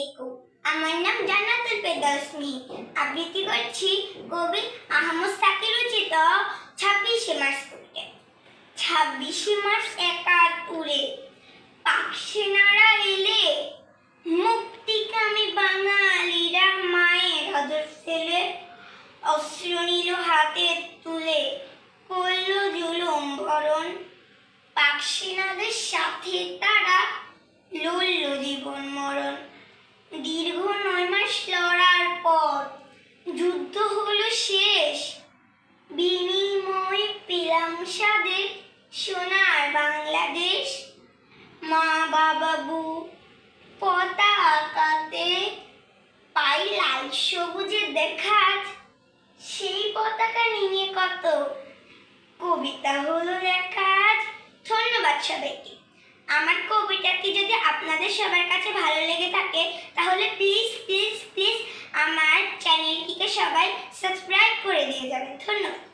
আলাইকুম আমার নাম জান্নাতুল ফেরদৌসনি আবৃত্তি করছি কবি আহমদ সাকির রচিত ছাব্বিশে মার্চ কবিতা ছাব্বিশে মার্চ একাত্তরে পাক সেনারা এলে মুক্তিকামী বাঙালিরা মায়ের হদর ফেলে অস্ত্র নিল হাতে তুলে করল জুলুম ভরণ। পাক সেনাদের সাথে পেলাম সোনার বাংলাদেশ মা বাবাবু পতাকাতে পাই লাল সবুজের দেখাত। সেই পতাকা নিয়ে কত কবিতা হলো লেখাজ ধন্যবাদ সবাইকে। আমার কবিতাটি যদি আপনাদের সবার কাছে ভালো লেগে থাকে, তাহলে প্লিজ প্লিজ প্লিজ আমার চ্যানেলটিকে সবাই সাবস্ক্রাইব করে দিয়ে যাবেন। ধন্যবাদ।